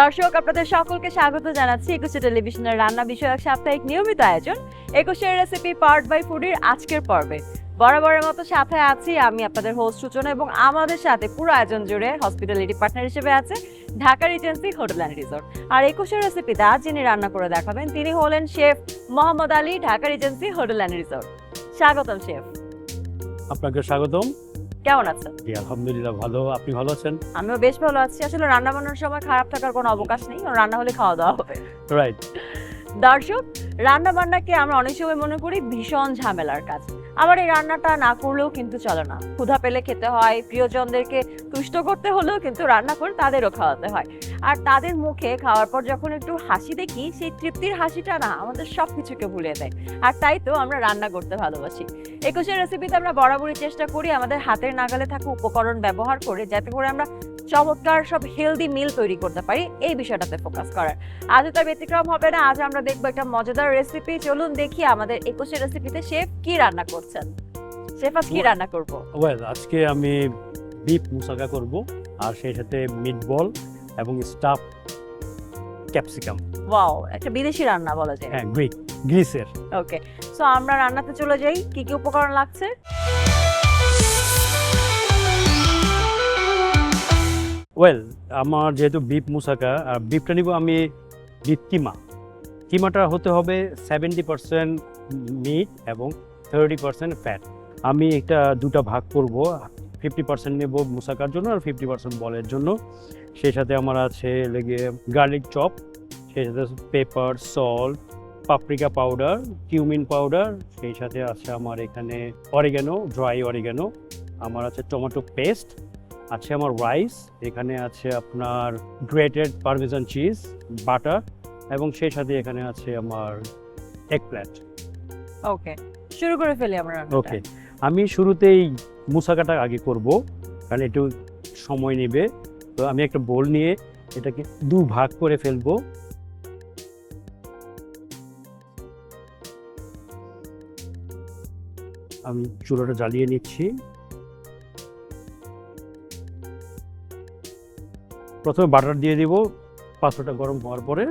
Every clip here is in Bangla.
দর্শক, আপনাদের সকলকে স্বাগত জানাচ্ছি একুশে টেলিভিশনের রান্না বিষয়ক সাপ্তাহিক নিয়মিত আয়োজন। একুশের রেসিপি পার্ট বাই ফুডির আজকের পর্বে। বরাবরের মতো সাথে আছি আমি আপনাদের হোস্ট সূচনা এবং আমাদের সাথে পুরো আয়োজন জুড়ে হসপিটালিটি পার্টনার হিসেবে আছে Dhaka Regency hotel and resort আর একুশের রেসিপিতে আজ যিনি রান্না করে দেখাবেন, তিনি হলেন chef Mohammad Ali Dhaka Regency hotel and resort স্বাগতম শেফ আপনাকে স্বাগতম। কেমন আছেন? জি আলহামদুলিল্লাহ ভালো। আপনি ভালো আছেন? আমিও বেশ ভালো আছি। আসলে রান্না বান্নার সময় খারাপ থাকার কোনো অবকাশ নেই। রান্না হলে খাওয়া দাওয়া হবে। রাইট দর্শক রান্না বান্নাকে আমরা অনেক সময় মনে করি ভীষণ ঝামেলার কাজ। আবার এই রান্নাটা না করলেও কিন্তু চলে না। ক্ষুধা পেলে খেতে হয় প্রিয়জনদেরকে তুষ্ট করতে হলেও কিন্তু রান্না করে তাদেরও খাওয়াতে হয়। আর তাদের মুখে খাওয়ার পর যখন একটু হাসি দেখি সেই তৃপ্তির হাসিটা না আমাদের সব কিছুকে ভুলিয়ে দেয়। আর তাই তো আমরা রান্না করতে ভালোবাসি। একুশের রেসিপিতে আমরা বরাবরই চেষ্টা করি আমাদের হাতের নাগালে থাকা উপকরণ ব্যবহার করে যাতে করে আমরা চমৎকার সব হেলদি মিল তৈরি করতে পারি। এই বিষয়টাতে ফোকাস করার। আজ তার ব্যতিক্রম হবে না আজ আমরা দেখব একটা মজাদার রেসিপি চলুন দেখি আমাদের একুশের রেসিপিতে শেফ কি রান্না করছেন? শেফ আজ কি রান্না করব? ওয়েল আজকে আমি বিফ মুসাকা করব আর সেই সাথে মিট বল এবং স্টাফ ক্যাপসিকাম। ওয়াও একটা বিদেশি রান্না বলা যায়। হ্যাঁ গ্রিক গ্রিসের। ওকে সো আমরা রান্নাতে চলে যাই কি কি উপকরণ লাগছে? ওয়েল আমার যেহেতু বিপ মুসাকা আর বিফটা নিব আমি বিফ কিমা। কিমাটা হতে হবে সেভেন্টি পার্সেন্ট মিট এবং থার্টি পার্সেন্ট ফ্যাট আমি এটা দুটা ভাগ করব ফিফটি পার্সেন্ট নেব মুসাকার জন্য আর ফিফটি পার্সেন্ট বলের জন্য। সেই সাথে আমার আছে লেগে গার্লিক চপ সেই সাথে pepper salt paprika powder cumin powder সেই সাথে আছে আমার এখানে অরিগানো ড্রাই অরিগানো আমার আছে টমেটো পেস্ট আছে আমার রাইস এখানে আছে আপনার গ্রেটেড পারমেজান চিজ বাটার এবং সেই সাথে এখানে আছে আমার এক প্ল্যাট ওকে শুরু করে ফেলি আমরা। ওকে আমি শুরুতেই মুসাকাটা আগে করব, কারণ একটু সময় নেবে। তো আমি একটা বোল নিয়ে এটাকে দু ভাগ করে ফেলব। আমি চুলাটা জ্বালিয়ে নিচ্ছি। প্রথমে বাটার দিয়ে দিব পাঁচশোটা গরম হওয়ার পরে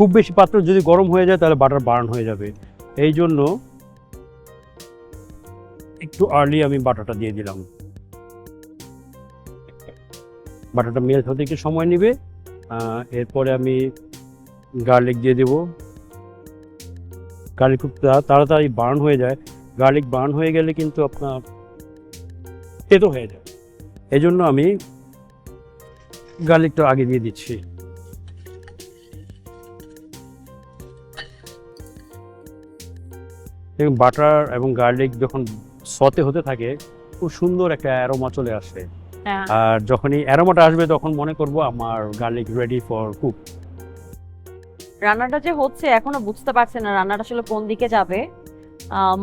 খুব বেশি পাত্র যদি গরম হয়ে যায়, তাহলে বাটার বার্ন হয়ে যাবে। এই জন্য একটু আর্লি আমি বাটারটা দিয়ে দিলাম। বাটারটা মেল্ট হতে একটু সময় নেবে। এরপরে আমি গার্লিক দিয়ে দেব। গার্লিক খুব তাড়াতাড়ি বার্ন হয়ে যায়। গার্লিক বার্ন হয়ে গেলে কিন্তু আপনার তেতো হয়ে যায়। এই জন্য আমি গার্লিকটা আগে দিয়ে দিচ্ছি। এবং বাটার এবং গার্লিক যখন সতে হতে থাকে খুব সুন্দর একটা অ্যারোমা চলে আসে। হ্যাঁ। আর যখনই অ্যারোমাটা আসবে তখন মনে করব আমার গার্লিক রেডি ফর কুক রান্নাটা যে হচ্ছে এখনও বুঝতে পারছে না রান্নাটা আসলে কোন দিকে যাবে।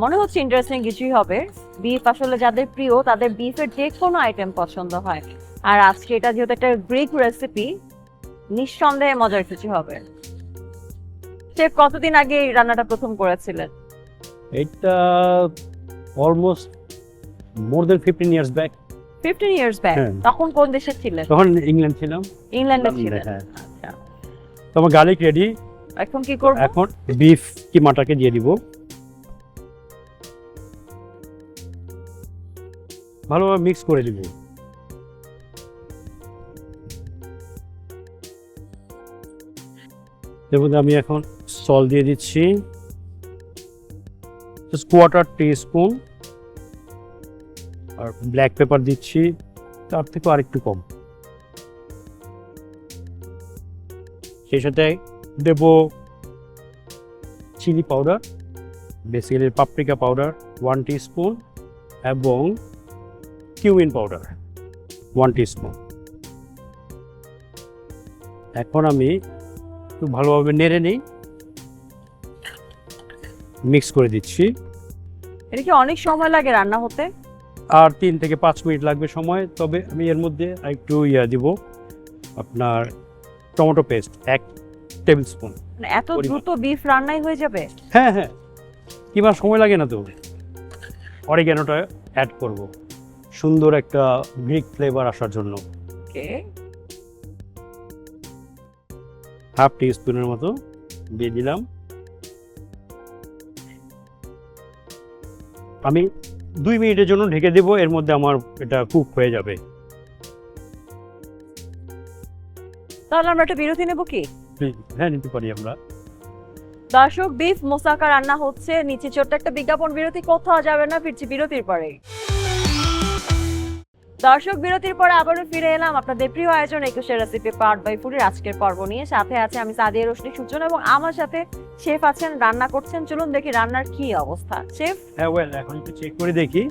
মনে হচ্ছে ইন্টারেস্টিং কিছুই হবে। বিফ আসলে যাদের প্রিয় তাদের বিফের যে কোনো আইটেম পছন্দ হয়। আর আজকে এটা যেহেতু একটা গ্রিক রেসিপি নিঃসন্দেহে মজার কিছু হবে। শেফ কতদিন আগে এই রান্নাটা প্রথম করেছিলেন? এটা almost more than fifteen years back fifteen years back. তখন কোন দেশে ছিলেন? তখন ইংল্যান্ড ছিলাম। ইংল্যান্ডে ছিলেন। হ্যাঁ। আচ্ছা। তো আমার গার্লিক রেডি এখন কি করব? এখন বিফ কিমাটাকে দিয়ে দিব। ভালোভাবে মিক্স করে দিব। মধ্যে আমি এখন সল দিয়ে দিচ্ছি। কোয়ার্টার টি স্পুন আর ব্ল্যাক পেপার দিচ্ছি, তার থেকে আরেকটু কম। সেই সাথে দেব chilli powder basically paprika powder one spoon এবং কিউমিন পাউডার ওয়ান স্পুন এখন আমি একটু ভালোভাবে নেড়ে নিই। মিক্স করে দিচ্ছি। এটা কি অনেক সময় লাগে রান্না হতে? আর তিন থেকে পাঁচ মিনিট লাগবে সময় তবে আমি এর মধ্যে একটু ইয়া দিব আপনার টমেটো পেস্ট এক টেবিল স্পুন মানে এত দ্রুত বিফ রান্নাই হয়ে যাবে? হ্যাঁ হ্যাঁ। কিংবা সময় লাগে না তো? অরিগ্যানোটা অ্যাড করব। সুন্দর একটা গ্রিক ফ্লেভার আসার জন্য। ওকে। হাফ টি স্পুনের মতো দিয়ে দিলাম। আমি দুই মিনিটের জন্য ঢেকে দেবো এর মধ্যে আমার এটা কুক হয়ে যাবে। তাহলে আমরা একটা বিরতি নেব কি? হ্যাঁ নিতে পারি আমরা। দর্শক বিফ মোসাকা রান্না হচ্ছে নিচে ছোট্ট একটা বিজ্ঞাপন বিরতি কোথাও যাবে না ফিরছি বিরতির পরে দর্শক বিরতির পরে আবারও ফিরে এলাম আপনাদের প্রিয় আয়োজন একুশের রেসিপি পার্ট বাই ফুডের আজকের পর্ব নিয়ে। সাথে আছে আমি সাদিয়া রোশনি সূচনা এবং আমার সাথে শেফ আছেন রান্না করছেন। চলুন দেখি রান্নার কি অবস্থা। শেফ? হ্যাঁ ওয়েল এখন একটু চেক করে দেখি।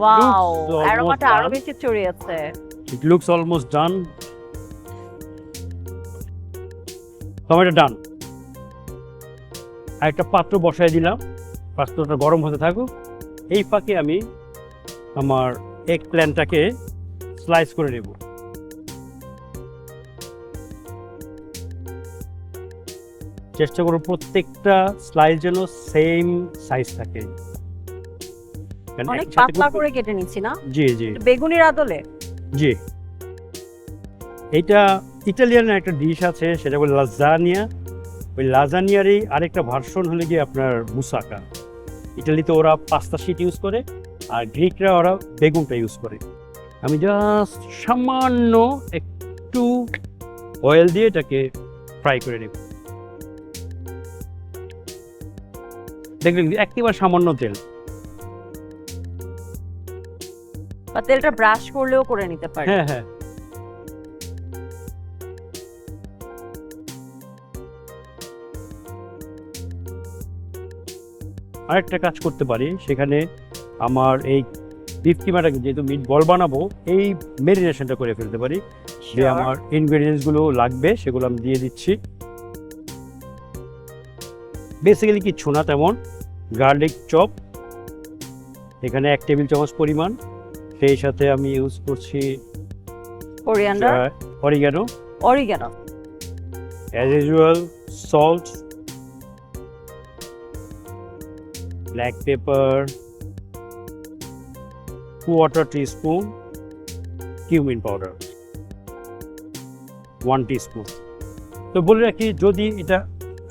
ওয়াও অ্যারোমাটা আরও. বেশি ছড়িয়েছে It looks almost done. Tomato done একটা পাত্র বসাই দিলাম। পাত্রটা গরম হতে থাকুক। এই ফাঁকে আমি আমার এগ প্ল্যানটাকে স্লাইস করে নেব। চেষ্টা করব প্রত্যেকটা স্লাইস যেন সেম সাইজ থাকে। অনেক পাতলা করে কেটে নিচ্ছি না? জি জি। বেগুনির আদলে? জি। এটা ইটালিয়ানের একটা ডিশ আছে সেটা বলে লাজানিয়া ওই লাজানিয়ারই আরেকটা ভার্সন হলে গিয়ে আপনার মুসাকা ইটালিতে ওরা পাস্তা শিট ইউজ করে। আর গ্রিকরা ওরা বেগুনটা ইউজ করে। আমি জাস্ট সামান্য একটু অয়েল দিয়ে এটাকে ফ্রাই করে নেব। দেখবেন একেবারে সামান্য তেল। বা তেলটা ব্রাশ করলেও করে নিতে পারি হ্যাঁ হ্যাঁ। আরেকটা কাজ করতে পারি সেখানে আমার এই বিফ কিমাটাকে যেহেতু মিট বল বানাবো এই মেরিনেশনটা করে ফেলতে পারি। যে আমার ইনগ্রেডিয়েন্টসগুলো লাগবে সেগুলো আমি দিয়ে দিচ্ছি। বেসিক্যালি কিচ্ছু না তেমন গার্লিক চপ এখানে এক টেবিল চামচ পরিমাণ। সেই সাথে আমি ইউজ করছি coriander oregano oregano as usual salt black pepper quarter teaspoon cumin powder one teaspoon তো বলে রাখি যদি এটা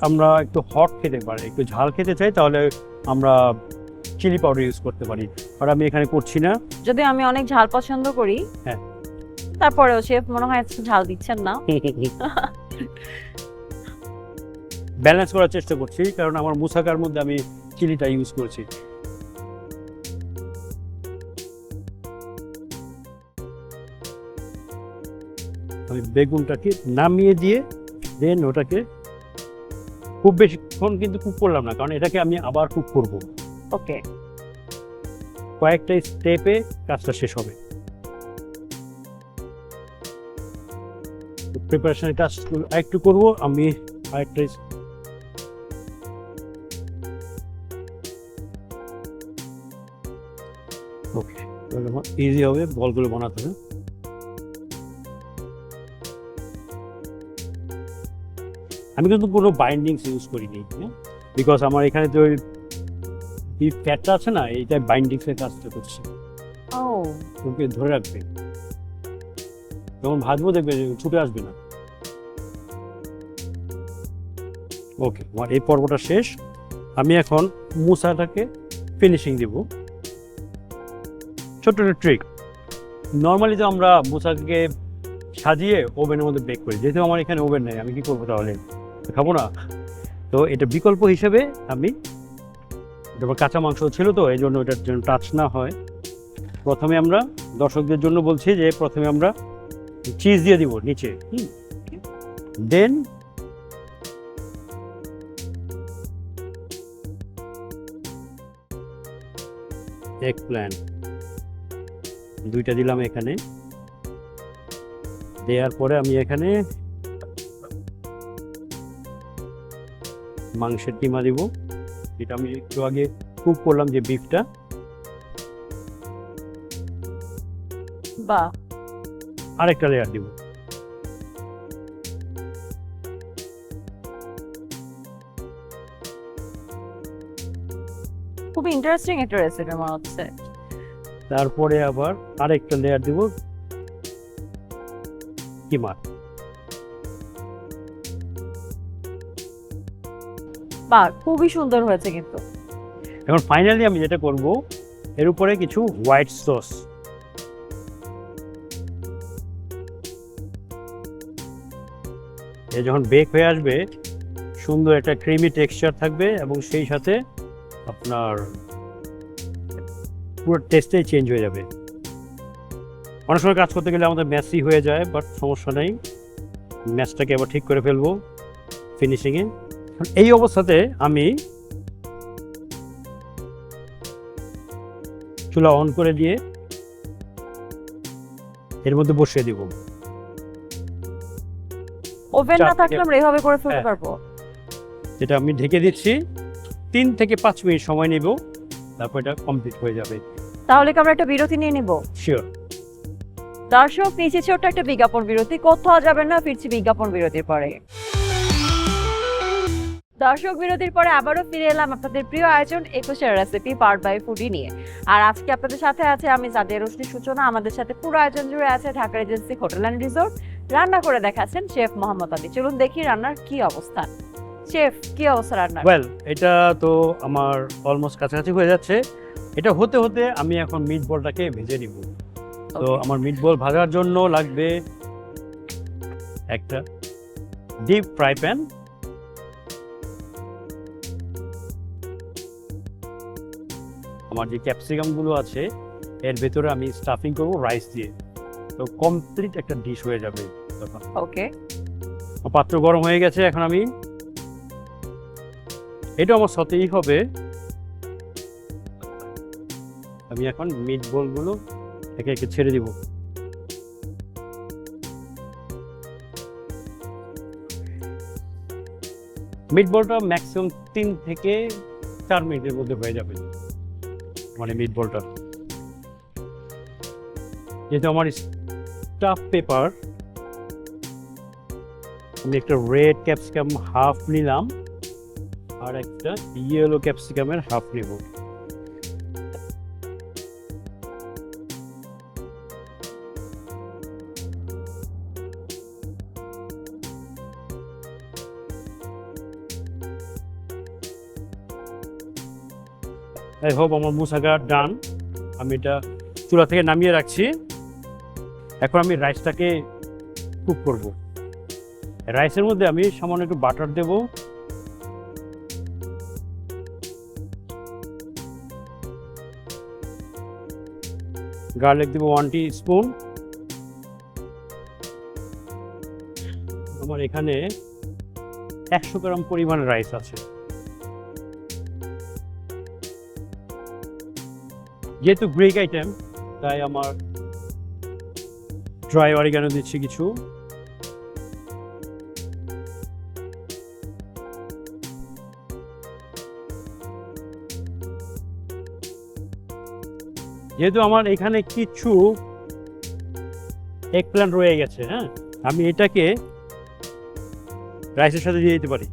আমরা একটু হট খেতে পারি একটু ঝাল খেতে চাই তাহলে আমরা চিলি পাউডার ইউজ করতে পারি। আর আমি এখানে করছি না। যদি আমি অনেক ঝাল পছন্দ করি হ্যাঁ। তারপরেও শেফ মনে হয় একটু ঝাল দিচ্ছেন না। ব্যালেন্স করার চেষ্টা করছি কারণ আমার মুসাকার মধ্যে আমি চিলিটা ইউজ করছি। আমি বেগুনটাকে নামিয়ে দিয়ে দেন ওটাকে খুব বেশিক্ষণ কিন্তু কুক করলাম না কারণ এটাকে আমি আবার কুক করব। ওকে কয়েকটা স্টেপে কাজটা শেষ হবে। প্রিপারেশনের কাজ একটু করব আমি আরেকটা ওকে ইজি হবে বলগুলো বানাতে হবে। আমি কিন্তু কোনো বাইন্ডিংস ইউজ করিনি বিকজ আমার এখানে তো ওই ফ্যাটটা আছে না এইটা বাইন্ডিংসের কাজটা করছে। ও। ওকে ধরে রাখবে। যখন ভাজবো দেখবে ছুটে আসবে না। ওকে আমার এই পর্বটা শেষ। আমি এখন মুসাটাকে ফিনিশিং দিব। ছোট্ট একটা ট্রিক নর্মালি তো আমরা মুসাকে সাজিয়ে ওভেনের মধ্যে বেক করি। যেহেতু আমার এখানে ওভেন নেই আমি কি করব তাহলে? খাব না। তো এটা বিকল্প হিসেবে আমি যেমন কাঁচা মাংস ছিল তো, এই জন্য এটার জন্য টাচ না হয়। প্রথমে আমরা দর্শকদের জন্য বলছি যে প্রথমে আমরা চিজ দিয়ে দিব নিচে দেন এক প্ল্যান দুইটা দিলাম এখানে। দেওয়ার পরে আমি এখানে মাংসের ডিমা দিব। এটা আমি একটু আগে কুক করলাম যে বিফটা বা আরেকটা লেয়ার দিব। খুব ইন্টারেস্টিং একটা রেসিপি মনে হচ্ছে। তারপরে আবার আরেকটা লেয়ার দিব। কিমা। বা খুবই সুন্দর হয়েছে কিন্তু। এখন ফাইনালি আমি যেটা করব, এর উপরে কিছু হোয়াইট সস এ যখন বেক হয়ে আসবে, সুন্দর একটা ক্রিমি টেক্সচার থাকবে এবং সেই সাথে আপনার পুরো টেস্টেই চেঞ্জ হয়ে যাবে। অনেক সময় কাজ করতে গেলে আমাদের ম্যাসি হয়ে যায় বাট সমস্যা নেই। ম্যাচটাকে আবার ঠিক করে ফেলব ফিনিশিংয়ে এই অবস্থাতে আমি চুলা অন করে দিয়ে এর মধ্যে বসিয়ে দিব। ওভেন না থাকলে আমরা করে ফেলতে হ্যাঁ। পারব? যেটা আমি ঢেকে দিচ্ছি। তিন থেকে পাঁচ মিনিট সময় নেব। তারপর এটা কমপ্লিট হয়ে যাবে। তাহলে কি আমরা একটা বিরতি নিয়ে নিব? শিওর দর্শক নিচে ছোট্ট একটা বিজ্ঞাপন বিরতি। কোথাও যাবেন না ফিরছি বিজ্ঞাপন বিরতির পরে। দর্শক বিরতির পরে আবারও ফিরে এলাম আপনাদের প্রিয় আয়োজন একুশের রেসিপি পার্ট বাই ফুডি নিয়ে। আর আজকে আপনাদের সাথে আছে আমি জাদিয়া রোশনি সূচনা। আমাদের সাথে পুরো আয়োজন জুড়ে আছে Dhaka agency hotel and resort রান্না করে দেখাচ্ছেন শেফ মোহাম্মদ আলী। চলুন দেখি রান্নার কি অবস্থা। শেফ কি অবস্থা রান্নার? ওয়েল এটা তো আমার অলমোস্ট কাছাকাছি হয়ে যাচ্ছে। এটা হতে হতে আমি এখন মিট বলটাকে ভেজে নিব। তো আমার মিট বল ভাজার জন্য লাগবে একটা ডিপ ফ্রাই প্যান আমার যে ক্যাপসিকামগুলো আছে এর ভেতরে আমি স্টাফিং করব রাইস দিয়ে। তো কমপ্লিট একটা ডিশ হয়ে যাবে তখন। ওকে পাত্র গরম হয়ে গেছে এখন আমি এটা আমার সাথেই হবে। আমি এখন মিট বলগুলো একে একে ছেড়ে দিব। মিট বলটা ম্যাক্সিমাম তিন থেকে চার মিনিটের মধ্যে হয়ে যাবে। মানে মিড বলটা যেহেতু আমার স্টাফ পেপার আমি একটা রেড ক্যাপসিকাম হাফ নিলাম, আর একটা ইয়েলো ক্যাপসিকামের হাফ নেব। আই হোপ আমার মুসাগা ডান। আমি এটা চুলা থেকে নামিয়ে রাখছি। এখন আমি রাইসটাকে কুক করব। রাইসের মধ্যে আমি সামান্য একটু বাটার দেব। গার্লিক দেবো ওয়ান টি স্পুন আমার এখানে একশো গ্রাম পরিমাণ রাইস আছে। যেহেতু গ্রেক আইটেম তাই আমার ড্রাই অরিগানো দিচ্ছি কিছু। যেহেতু আমার এখানে কিছু এক প্ল্যান রয়ে গেছে হ্যাঁ আমি এটাকে রাইসের সাথে দিয়ে দিতে পারি।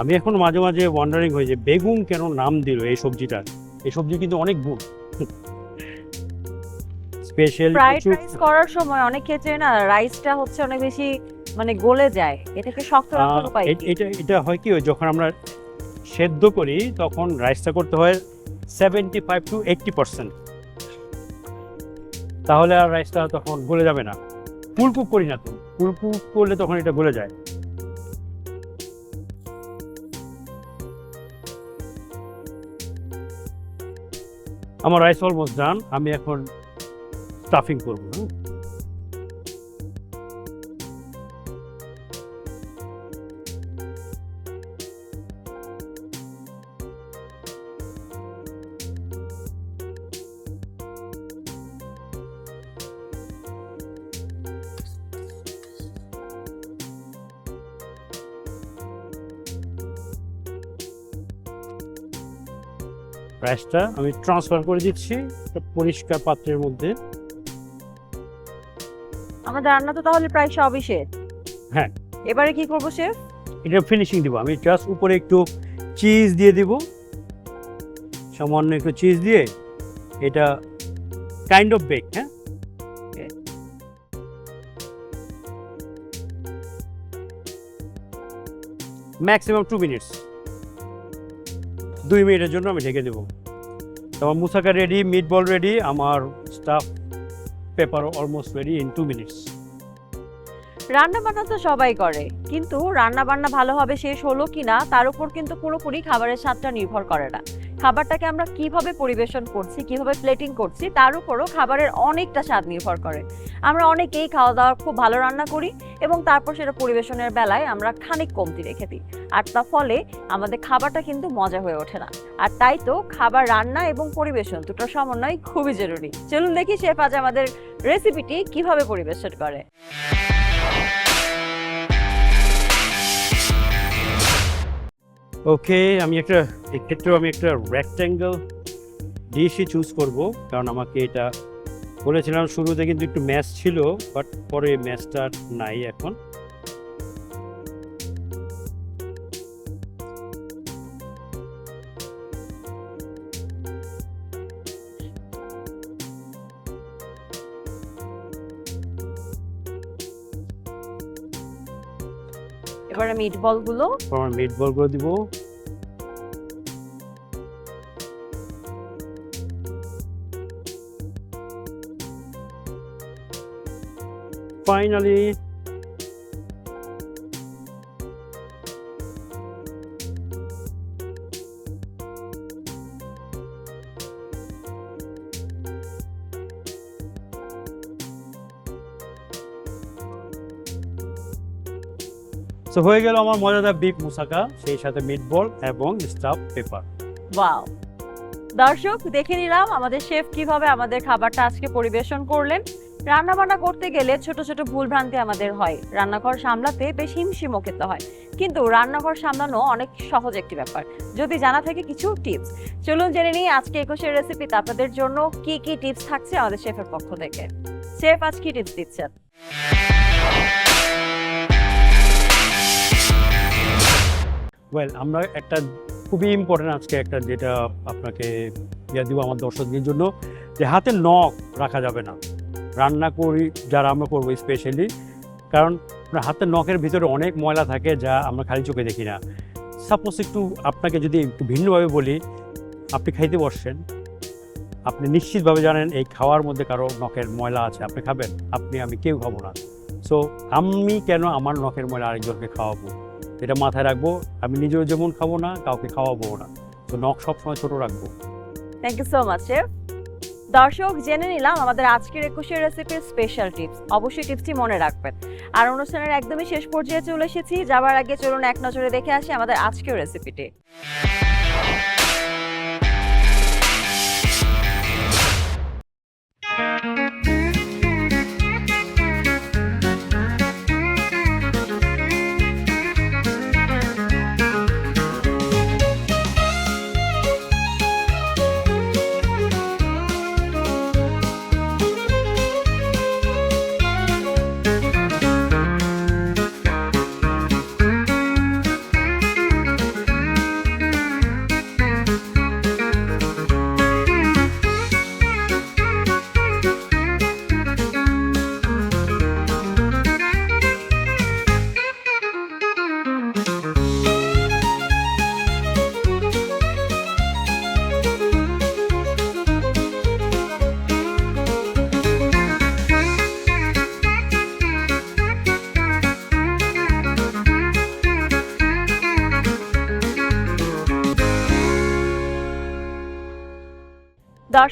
আমি এখন মাঝে মাঝে ওয়ান্ডারিং হয়ে যে বেগুন কেন নাম দিল এই সবজিটার? এই সবজি কিন্তু অনেক গুণ। স্পেশাল ফ্রাইড রাইস করার সময় অনেক ক্ষেত্রে না রাইসটা হচ্ছে অনেক বেশি মানে গলে যায়। এটাকে শক্ত রাখার উপায় কি? এটা এটা হয় কি যখন আমরা সেদ্ধ করি তখন রাইসটা করতে হয় seventy five to eighty percent তাহলে আর রাইসটা তখন গলে যাবে না। ফুল কুক করি না তো। ফুল কুক করলে তখন এটা গলে যায়। আমার রাইস অলমোস্ট ডান আমি এখন স্টাফিং করব হ্যাঁ রাইসটা আমি ট্রান্সফার করে দিচ্ছি একটা পরিষ্কার পাত্রের মধ্যে। আমাদের রান্না তো তাহলে প্রায় সবই শেষ। হ্যাঁ। এবারে কি করব শেফ? এটা ফিনিশিং দিব। আমি জাস্ট উপরে একটু চিজ দিয়ে দিব। সামান্য একটু চিজ দিয়ে এটা কাইন্ড অফ বেক হ্যাঁ? ম্যাক্সিমাম টু মিনিটস দুই মিনিটের জন্য আমি ঢেকে দেবো। আমার moussaka ready meat ball ready আমার stuff pepper almost ready in two minutes রান্না বান্না তো সবাই করে, কিন্তু রান্না বান্না ভালোভাবে শেষ হলো কিনা, তার উপর কিন্তু পুরোপুরি খাবারের স্বাদটা নির্ভর করে না। খাবারটাকে আমরা কীভাবে পরিবেশন করছি, কীভাবে প্লেটিং করছি, তার উপরও খাবারের অনেকটা স্বাদ নির্ভর করে। আমরা অনেকেই খাওয়া দাওয়া খুব ভালো রান্না করি এবং তারপর সেটা পরিবেশনের বেলায় আমরা খানিক কমতি রেখে দিই। আর তার ফলে আমাদের খাবারটা কিন্তু মজা হয়ে ওঠে না। আর তাই তো খাবার রান্না এবং পরিবেশন দুটোর সমন্বয় খুবই জরুরি। চলুন দেখি শেফ আজ আমাদের রেসিপিটি কীভাবে পরিবেশন করে। ওকে আমি একটা, এক্ষেত্রেও আমি একটা রেক্ট্যাঙ্গেল ডিশই চুজ করব, কারণ আমাকে এটা বলেছিলাম শুরুতে কিন্তু একটু ম্যাচ ছিল বাট পরে ম্যাচটা নাই এখন। এবারে মিট বলগুলো আমরা মিট বলগুলো দিব। ফাইনালি সো হয়ে গেল আমার মজাদার বিফ মুসাকা সেই সাথে মিট বল এবং স্টাফ পেপার ওয়াও দর্শক, দেখে নিলাম আমাদের শেফ কীভাবে আমাদের খাবারটা আজকে পরিবেশন করলেন। রান্না বান্না করতে গেলে ছোট ছোট ভুল ভ্রান্তি আমাদের হয়। রান্নাঘর সামলাতে বেশ হিমশিমও খেতে হয়। কিন্তু রান্নাঘর সামলানো অনেক সহজ একটি ব্যাপার। যদি জানা থাকে কিছু টিপস চলুন জেনে নিই আজকে একুশের রেসিপিতে আপনাদের জন্য কি কি টিপস থাকছে আমাদের শেফের পক্ষ থেকে। শেফ আজ কি টিপস দিচ্ছেন? ওয়েল আমরা একটা খুবই ইম্পর্টেন্ট আজকে একটা যেটা আপনাকে ইয়া দিব আমার দর্শকদের জন্য, যে হাতে নখ রাখা যাবে না। রান্না করি, যারা আমরা করব স্পেশালি কারণ হাতের নখের ভিতরে অনেক ময়লা থাকে যা আমরা খালি চোখে দেখি না। সাপোজ একটু আপনাকে যদি একটু ভিন্নভাবে বলি, আপনি খাইতে বসছেন, আপনি নিশ্চিতভাবে জানেন এই খাওয়ার মধ্যে কারও নখের ময়লা আছে, আপনি খাবেন, আপনি, আমি কেউ খাব না। সো আমি কেন আমার নখের ময়লা আরেকজনকে খাওয়াবো? এটা মাথায় রাখব, আমি নিজেও যেমন খাব না, কাউকে খাওয়াবো না। তো নখ সবসময় ছোট রাখব। Thank you so much chef দর্শক, জেনে নিলাম আমাদের আজকের একুশের রেসিপির স্পেশাল টিপস অবশ্যই টিপসটি মনে রাখবেন। আর অনুষ্ঠানের একদমই শেষ পর্যায়ে চলে এসেছি। যাবার আগে চলুন এক নজরে দেখে আসি আমাদের আজকের রেসিপিটি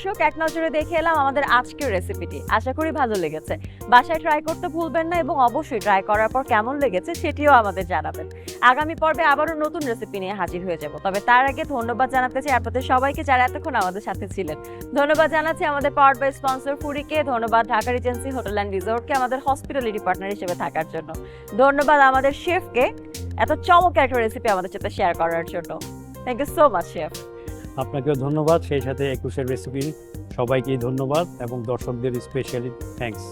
দর্শক, এক নজরে দেখে এলাম আমাদের আজকের রেসিপিটি আশা করি ভালো লেগেছে। বাসায় ট্রাই করতে ভুলবেন না এবং অবশ্যই ট্রাই করার পর কেমন লেগেছে সেটিও আমাদের জানাবেন। আগামী পর্বে আবারও নতুন রেসিপি নিয়ে হাজির হয়ে যাব। তবে তার আগে ধন্যবাদ জানাতে চাই আপনাদের সবাইকে যারা এতক্ষণ আমাদের সাথে ছিলেন। ধন্যবাদ জানাচ্ছি আমাদের পাওয়ার বাই স্পন্সর ফুরিকে ধন্যবাদ ঢাকা রিজেন্সি হোটেল অ্যান্ড রিসোর্টকে আমাদের হসপিটালিটি পার্টনার হিসেবে থাকার জন্য। ধন্যবাদ আমাদের শেফকে এত চমৎকার একটা রেসিপি আমাদের সাথে শেয়ার করার জন্য। Thank you so much chef আপনাকেও ধন্যবাদ। সেই সাথে একুশের রেসিপি সবাইকেই ধন্যবাদ এবং দর্শকদের স্পেশালি থ্যাঙ্কস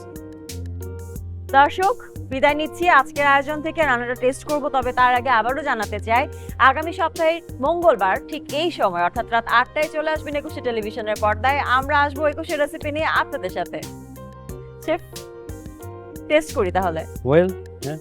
দর্শক বিদায় নিচ্ছি। আজকের আয়োজন থেকে রান্নাটা টেস্ট করব তবে তার আগে আবারও জানাতে চাই আগামী সপ্তাহে মঙ্গলবার ঠিক এই সময় অর্থাৎ রাত আটটায় চলে আসবেন একুশে টেলিভিশনের পর্দায়। আমরা আসব একুশে রেসিপি নিয়ে আপনাদের সাথে। শেফ টেস্ট করি তাহলে। ওয়েল হ্যাঁ।